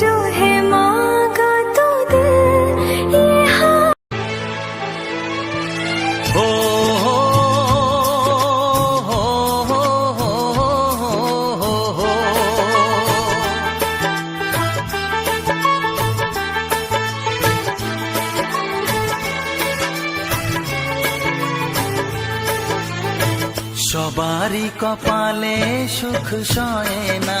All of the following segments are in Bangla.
जो है मांगा तो दे ये हाँ हो हो हो हो हो हो সবারই কপালে সুখ সয় না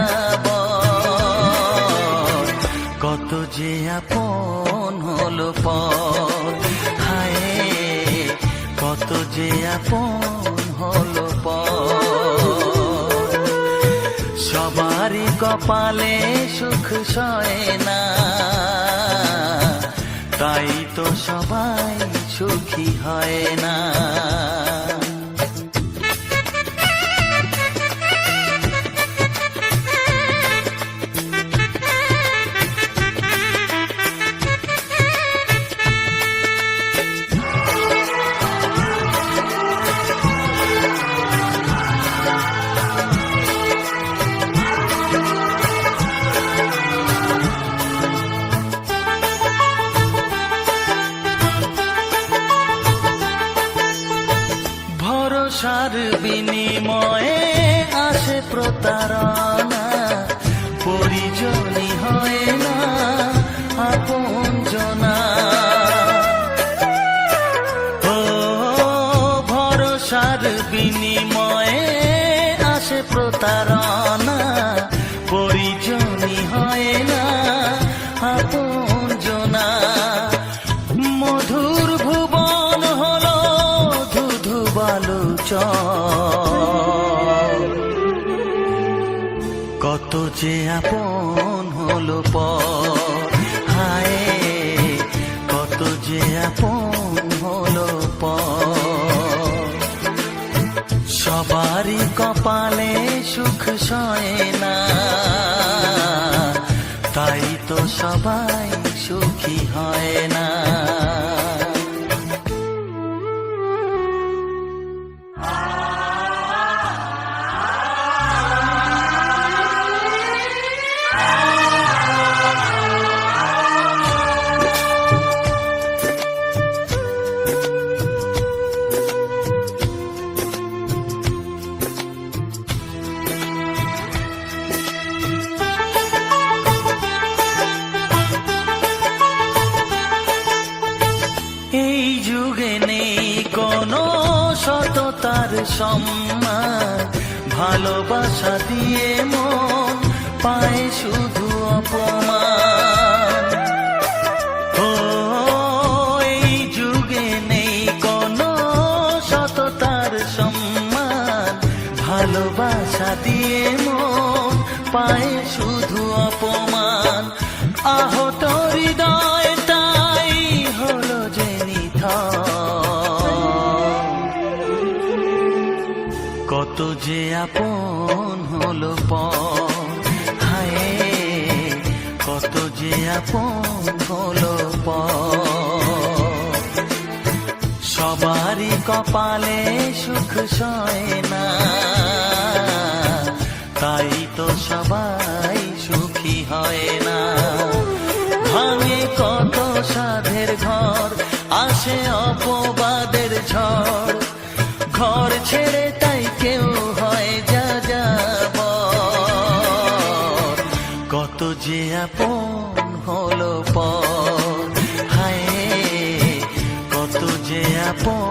যে আপন হলো পর হায়, কত যে আপন হলো পর সবারই কপালে সুখ সয় না। তাই তো সবাই সুখী হয় না। যে আপন হলো পর হায় কত যে আপন হলো পর সবারই কপালে সুখ সয় সম্মান ভালোবাসা দিয়ে মন পায় শুধু অপমান। আপন হলো পর হায়, কত যে আপন হলো পর সবারই কপালে সুখ সয় না। তাই তো সবাই সুখী হয় না। ভাঙে কত সাধের ঘর, আসে অপবাদের ঝড়। ঘর ছেড়ে যে আপন হলো পর হায় কত যে আপন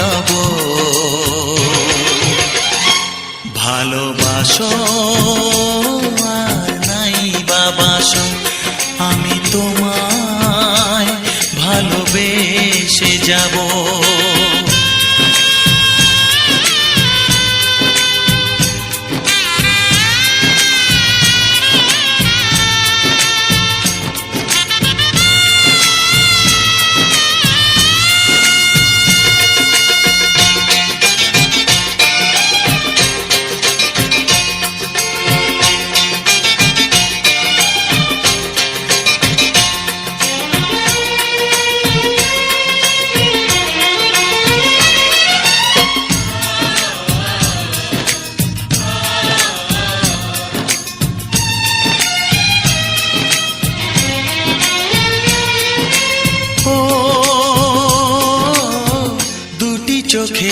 রব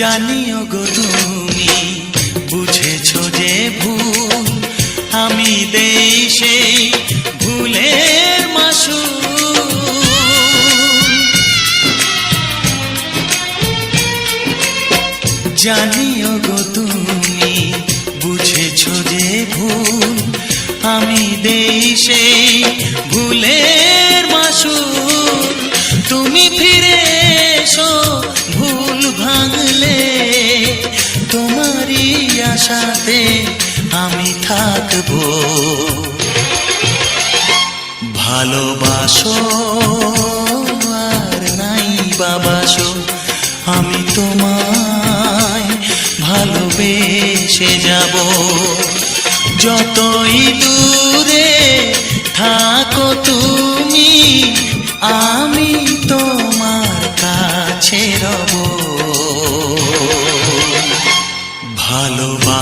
জানিও গো তুমি, বুঝেছ যে ভুল। আমি দেই সেই মাসু জানিও গো তুমি, বুঝেছ যে ভুল। আমি দেই সেই ভুলের মাসুল। তুমি ফিরে এসো ভাঙলে তোমারই আশাতে আমি থাকব। ভালোবাসো আর নাই বাবাসো, আমি তোমায় ভালোবেসে যাব। যতই দূরে থাকো তুমি, আমি তোমার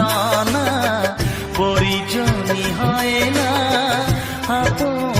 প্রতারণা পরিজনী হয় না আপন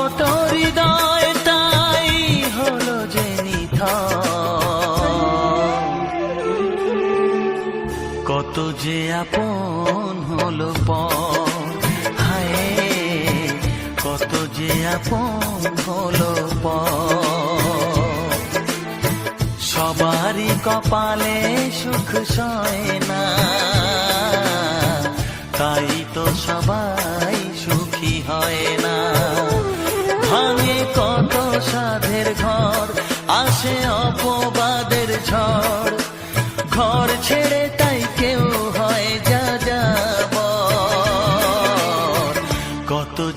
যে আপন হলো পর হায়, কত যে আপন হলো পর সবারই কপালে সুখ সয় না। তাই তো সবাই সুখী হয় না। ভাঙে কত সাধের ঘর, আসে অপবাদের ঝড়। ঘর ছেড়ে